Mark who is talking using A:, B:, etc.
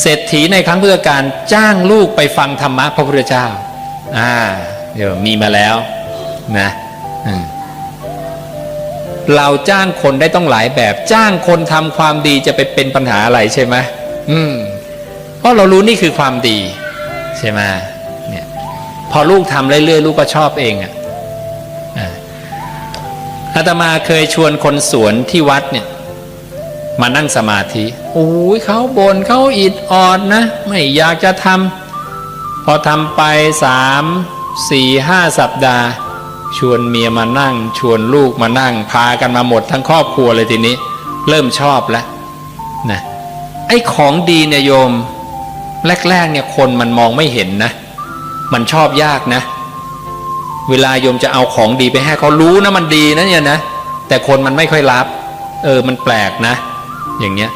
A: เศรษฐีในครั้งพุทธกาลจ้างลูกไปฟังธรรมะพระพุทธเจ้า อ่า เดี๋ยวมีมาแล้วนะเราจ้างคนได้ต้องหลายแบบ จ้างคนทำความดีจะไปเป็นปัญหาอะไรใช่ไหมอืม เพราะเรารู้นี่คือความดีใช่ไหมเนี่ย พอลูกทำเรื่อยๆลูกก็ชอบเองอะ่ะอาตมาเคยชวนคนสวนที่วัดเนี่ย มานั่งสมาธิโอ้ยเขาบน่นเขาอิดออดนะ ไม่อยากจะทำพอทำไปสามสี่ห้าสัปดาห์ ชวนเมียมานั่ง ชวนลูกมานั่ง พากันมาหมดทั้งครอบครัวเลยทีนี้ เริ่มชอบแล้วนะไอ้ของดีเนี่ยโยม แรกๆเนี่ยคนมันมองไม่เห็นนะ มันชอบยากนะ เวลาโยมจะเอาของดีไปให้เขารู้นะมันดีนะเนี่ยนะ แต่คนมันไม่ค่อยรับ เออมันแปลกนะ อย่างเงี้ย